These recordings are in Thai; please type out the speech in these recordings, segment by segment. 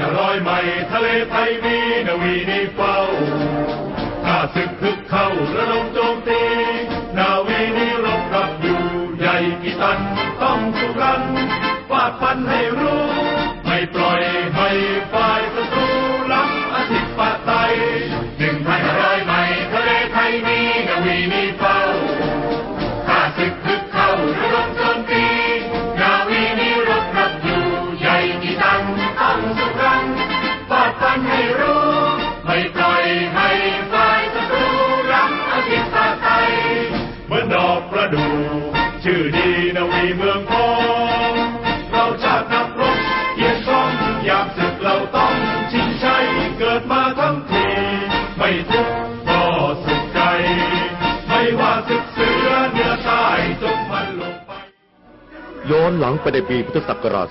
นึ่งพันห้าร้อยไมล์ทะเลไทยมีนาวีนีเฝ้าข้า อนหลังไปในปีพุทธศักราช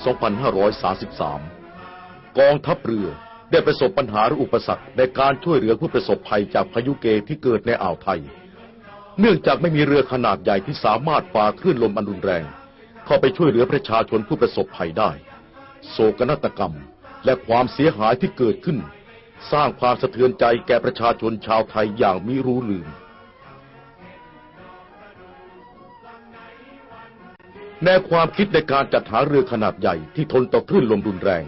2533 กองทัพเรือได้ประสบปัญหาหรืออุปสรรคในการช่วยเหลือผู้ประสบภัยจากพายุเกที่เกิดในอ่าวไทย เนื่องจากไม่มีเรือขนาดใหญ่ที่สามารถฝ่าคลื่นลมอันรุนแรง เข้าไปช่วยเหลือประชาชนผู้ประสบภัยได้ โศกนาฏกรรมและความเสียหายที่เกิดขึ้น สร้างความสะเทือนใจแก่ประชาชนชาวไทยอย่างมิรู้ลืม แนวความคิดในการจัดหาเรือขนาดใหญ่ที่ทนต่อคลื่นลมรุนแรง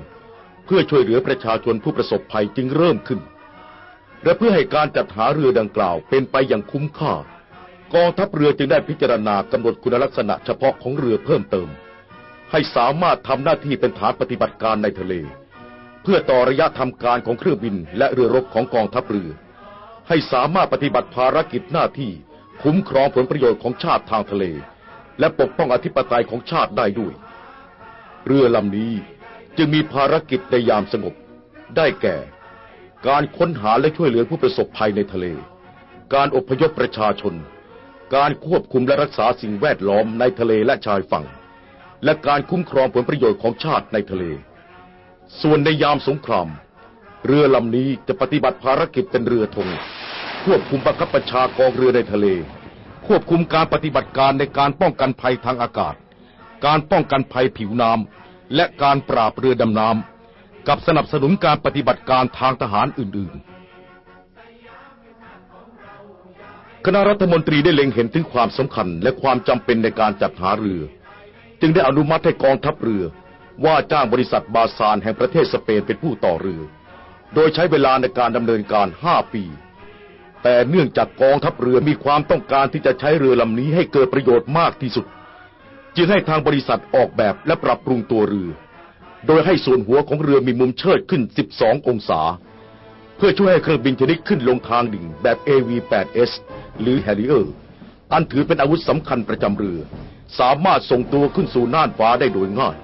เพื่อช่วยเหลือประชาชนผู้ประสบภัยจึงเริ่มขึ้น และเพื่อให้การจัดหาเรือดังกล่าวเป็นไปอย่างคุ้มค่ากองทัพเรือจึงได้พิจารณากำหนดคุณลักษณะเฉพาะของเรือเพิ่มเติม ให้สามารถทำหน้าที่เป็นฐานปฏิบัติการในทะเล เพื่อต่อระยะทำการของเครื่องบินและเรือรบของกองทัพเรือ ให้สามารถปฏิบัติภารกิจหน้าที่คุ้มครองผลประโยชน์ของชาติทางทะเล และปกป้องอธิปไตยของชาติได้ด้วย เรือลำนี้จึงมีภารกิจในยามสงบ ได้แก่ การค้นหาและช่วยเหลือผู้ประสบภัยในทะเล การอพยพประชาชน การควบคุมและรักษาสิ่งแวดล้อมในทะเลและชายฝั่ง และการคุ้มครองผลประโยชน์ของชาติในทะเล ส่วนในยามสงคราม เรือลำนี้จะปฏิบัติภารกิจเป็นเรือธงควบคุมบังคับบัญชากองเรือในทะเล ควบคุมการปฏิบัติการในการป้องกันภัยทางอากาศ การป้องกันภัยผิวน้ำ และการปราบเรือดำน้ำ กับสนับสนุนการปฏิบัติการทางทหารอื่น ๆ คณะรัฐมนตรีได้เล็งเห็นถึงความสำคัญและความจำเป็นในการจัดหาเรือ จึงได้อนุมัติให้กองทัพเรือ ว่าจ้างบริษัทบาซานแห่งประเทศสเปนเป็นผู้ต่อเรือ โดยใช้เวลาในการดำเนินการ 5 ปี แต่เนื่องจากกองทัพเรือมีความต้องการที่จะใช้เรือลำนี้ให้เกิดประโยชน์มากที่สุด จึงให้ทางบริษัทออกแบบและปรับปรุงตัวเรือ โดยให้ส่วนหัวของเรือมีมุมเชิดขึ้น 12 องศา เพื่อช่วยให้เครื่องบินชนิดขึ้นลงทางดิ่งแบบ AV-8S หรือ Harrier อันถือเป็นอาวุธสำคัญประจำเรือ สามารถส่งตัวขึ้นสู่น่านฟ้าได้โดยง่าย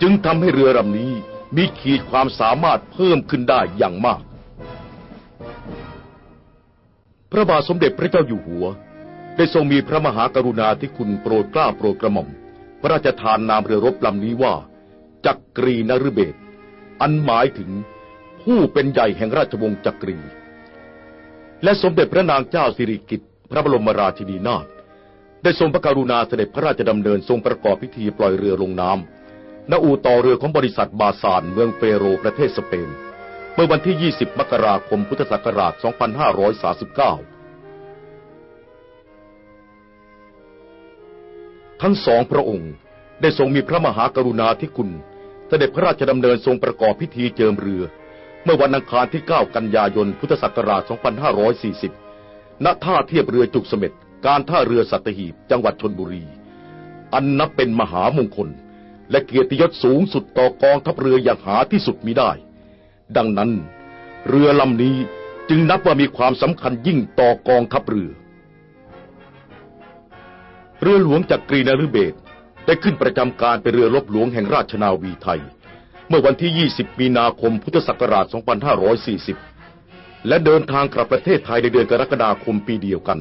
จึงทำให้เรือลำนี้มีขีดความสามารถเพิ่มขึ้นได้อย่างมาก พระบาทสมเด็จพระเจ้าอยู่หัว ได้ทรงมีพระมหากรุณาธิคุณโปรดกล้าโปรดกระหม่อม พระราชทานนามเรือรบลำนี้ว่า จักรีนฤเบศอันหมายถึงผู้เป็นใหญ่แห่งราชวงศ์จักรี และสมเด็จพระนางเจ้าสิริกิติ์พระบรมราชินีนาถได้ทรงพระกรุณาเสด็จพระราชดำเนินทรงประกอบพิธีปล่อยเรือลงน้ำณอู่ต่อเรือของบริษัทบาซานเมืองเฟโรประเทศสเปน เมื่อวันที่ 20 มกราคม พุทธศักราช 2539 ทั้งสองพระองค์ได้ทรงมีพระมหากรุณาธิคุณเสด็จพระราชดำเนินทรงประกอบพิธีเจิมเรือ เมื่อวันอังคารที่ 9 กันยายน พุทธศักราช 2540 ณ ท่าเทียบเรือจุกเสม็ด การท่าเรือสัตหีบ จังหวัดชนบุรี อันนับเป็นมหามงคล และเกียรติยศสูงสุดต่อกองทัพเรืออย่างหาที่สุดมิได้ ดังนั้น เรือลำนี้จึงนับว่ามีความสำคัญยิ่งต่อกองทัพเรือ เรือหลวงจักกรีนาฤเบศได้ขึ้นประจำการเป็นเรือรบหลวงแห่งราชนาวีไทย เมื่อวันที่ 20 มีนาคมพุทธศักราช 2540 และเดินทางกลับประเทศไทยในเดือนกรกฎาคมปีเดียวกัน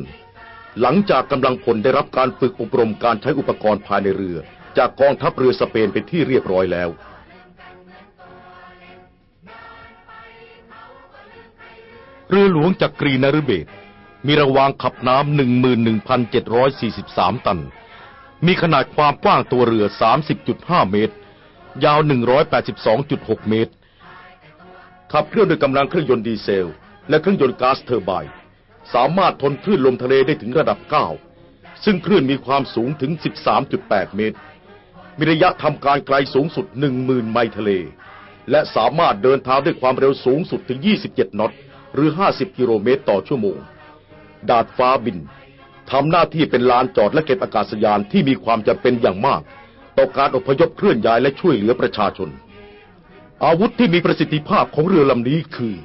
หลังจากกำลังพลได้รับการฝึกอบรมการใช้อุปกรณ์ภายในเรือ จากกองทัพเรือสเปนเป็นที่เรียบร้อยแล้ว เรือหลวงจักกรีนฤเบศมีระวางขับน้ำ11,743 ตัน มีขนาดความกว้างตัวเรือ 30.5 เมตร ยาว 182.6 เมตร ขับเคลื่อนด้วยกำลังเครื่องยนต์ดีเซล และเครื่องยนต์ก๊าซเทอร์ไบน์สามารถทนคลื่นลมทะเลได้ถึงระดับ 9 ซึ่งคลื่นมีความสูงถึง 13.8 เมตร มีระยะทำการไกลสูงสุด 10,000 ไมล์ทะเล และสามารถเดินทางด้วยความเร็วสูงสุดถึง 27 นอต หรือ 50 กิโลเมตรต่อชั่วโมง ดาดฟ้าบินทำหน้าที่เป็นลานจอดและเก็บอากาศยานที่มีความจำเป็นอย่างมาก ต่อการอพยพเคลื่อนย้ายและช่วยเหลือประชาชน อาวุธที่มีประสิทธิภาพของเรือลำนี้คือ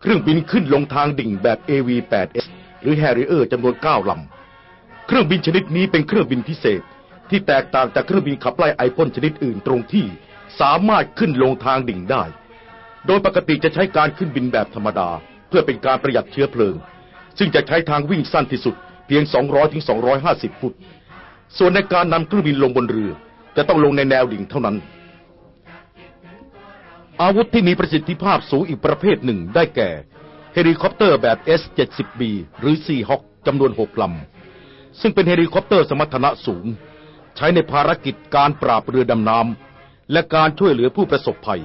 เครื่องบินขึ้นลงทางดิ่งแบบ AV-8S หรือ Harrier จำนวน 9 ลำ เครื่องบินชนิดนี้เป็นเครื่องบินพิเศษ ที่แตกต่างจากเครื่องบินขับไล่ไอพ่นชนิดอื่นตรงที่สามารถขึ้นลงทางดิ่งได้ โดยปกติจะใช้การขึ้นบินแบบธรรมดา เพื่อเป็นการประหยัดเชื้อเพลิง ซึ่งจะใช้ทางวิ่งสั้นที่สุด เพียง 200ถึง250 ฟุต ส่วนในการนำเครื่องบินลงบนเรือ จะต้องลงในแนวดิ่งเท่านั้น อาวุธที่มีประสิทธิภาพสูงอีกประเภทหนึ่งได้แก่ เฮลิคอปเตอร์แบบ S-70B หรือ Seahawk จำนวน 6ลำ ซึ่งเป็นเฮลิคอปเตอร์สมรรถนะสูง ใช้ในภารกิจการปราบเรือดำน้ำและการช่วยเหลือผู้ประสบภัย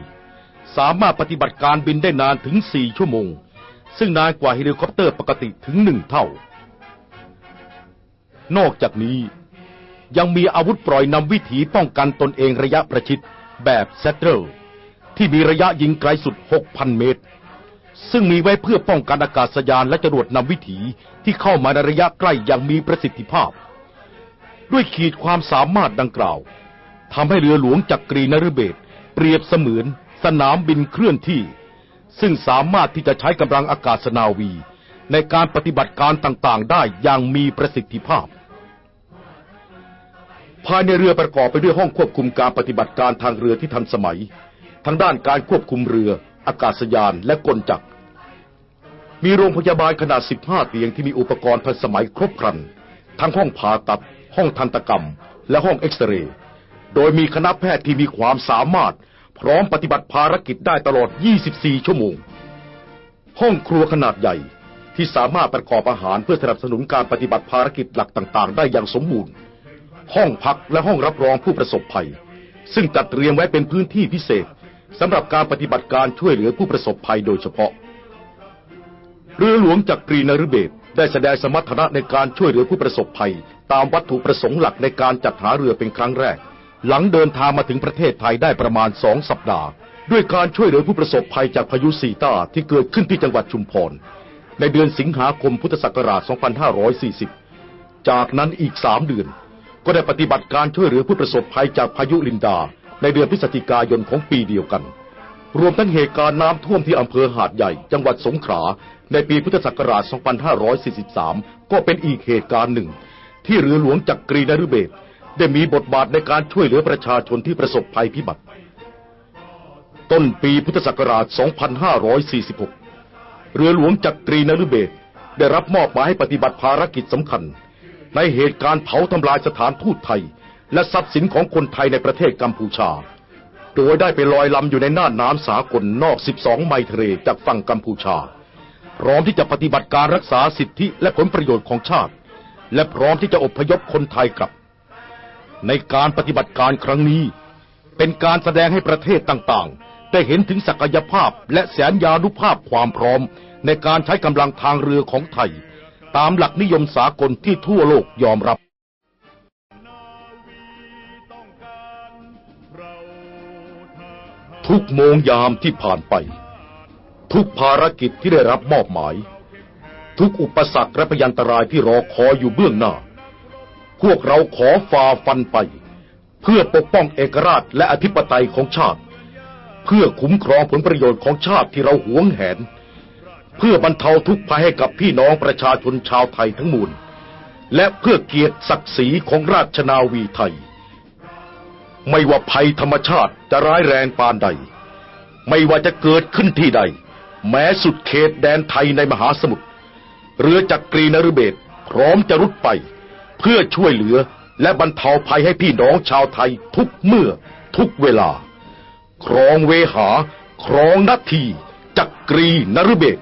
สามารถปฏิบัติการบินได้นานถึง 4 ชั่วโมง ซึ่งนานกว่าเฮลิคอปเตอร์ปกติถึงหนึ่งเท่า นอกจากนี้ยังมีอาวุธปล่อยนำวิถีป้องกันตนเองระยะประชิดแบบเซตเตอร์ที่มีระยะยิงไกลสุด 6,000 เมตร ซึ่งมีไว้เพื่อป้องกันอากาศยานและจรวดนำวิถีที่เข้ามาในระยะใกล้อย่างมีประสิทธิภาพ ด้วยขีดความสามารถดังกล่าวทำให้เรือหลวงจักรีนฤเบศเปรียบเสมือน สนามบินเคลื่อนที่ ซึ่งสามารถที่จะใช้กำลังอากาศนาวี ในการปฏิบัติการต่างๆ ได้อย่างมีประสิทธิภาพ ภายในเรือประกอบไปด้วยห้องควบคุมการปฏิบัติการทางเรือที่ทันสมัย ทั้งด้านการควบคุมเรือ อากาศยานและกลจักร มีโรงพยาบาลขนาด 15 เตียงที่มีอุปกรณ์ทันสมัยครบครัน ทั้งห้องผ่าตัด ห้องทันตกรรม และห้องเอ็กซเรย์โดยมีคณะแพทย์ที่มีความสามารถ พร้อมปฏิบัติภารกิจได้ตลอด 24 ชั่วโมง ห้องครัวขนาดใหญ่ที่สามารถประกอบอาหารเพื่อสนับสนุนการปฏิบัติภารกิจหลักต่างๆ ได้อย่างสมบูรณ์ ห้องพักและห้องรับรองผู้ประสบภัย ซึ่งจัดเตรียมไว้เป็นพื้นที่พิเศษสำหรับการปฏิบัติการช่วยเหลือผู้ประสบภัยโดยเฉพาะ เรือหลวงจักรีนฤเบศได้แสดงสมรรถนะในการช่วยเหลือผู้ประสบภัย ตามวัตถุประสงค์หลักในการจัดหาเรือเป็นครั้งแรก หลังเดินทางมาถึงประเทศไทยได้ประมาณสองสัปดาห์ ด้วยการช่วยเหลือผู้ประสบภัยจากพายุซีตาที่เกิดขึ้นที่จังหวัดชุมพร ในเดือนสิงหาคมพุทธศักราช 2540 จากนั้นอีกสามเดือน ก็ได้ปฏิบัติการช่วยเหลือผู้ประสบภัยจากพายุลินดา ในเดือนพฤศจิกายนของปีเดียวกัน รวมทั้งเหตุการณ์น้ำท่วมที่อำเภอหาดใหญ่ จังหวัดสงขลาในปีพุทธศักราช 2543 ก็เป็นอีกเหตุการณ์หนึ่ง ที่เรือหลวงจักรีนฤเบศร ได้มีบทบาทในการช่วยเหลือประชาชนที่ประสบภัยพิบัติ ต้นปีพุทธศักราช 2546 เรือหลวงจักรีนฤเบศได้รับมอบหมายให้ปฏิบัติภารกิจสำคัญ ในเหตุการณ์เผาทำลายสถานทูตไทย และทรัพย์สินของคนไทยในประเทศกัมพูชา โดยได้ไปลอยลำอยู่ในน่านน้ำสากลนอก 12 ไมล์ทะเลจากฝั่งกัมพูชา พร้อมที่จะปฏิบัติการรักษาสิทธิและผลประโยชน์ของชาติ และพร้อมที่จะอพยพคนไทยกลับ ในการปฏิบัติการครั้งนี้ เป็นการแสดงให้ประเทศต่างๆ ได้เห็นถึงศักยภาพและแสนยานุภาพความพร้อม ในการใช้กำลังทางเรือของไทย ตามหลักนิยมสากลที่ทั่วโลกยอมรับ ทุกโมงยามที่ผ่านไป ทุกภารกิจที่ได้รับมอบหมาย ทุกอุปสรรคและพยันตรายที่รอคอยอยู่เบื้องหน้า พวกเราขอฝ่าฟันไป เพื่อปกป้องเอกราชและอธิปไตยของชาติ เพื่อคุ้มครองผลประโยชน์ของชาติที่เราหวงแหน เพื่อบรรเทาทุกข์ภัยให้กับพี่น้องประชาชนชาวไทยทั้งมวลและเพื่อเกียรติศักดิ์ศรีของราชนาวีไทย ไม่ว่าภัยธรรมชาติจะร้ายแรงปานใด ไม่ว่าจะเกิดขึ้นที่ใด แม้สุดเขตแดนไทยในมหาสมุทรเรือจักกรีนฤเบศพร้อมจะรุดไป เพื่อช่วยเหลือและบรรเทาภัยให้พี่น้องชาวไทยทุกเมื่อทุกเวลา ครองเวหา ครองนาที จักรีนฤเบศ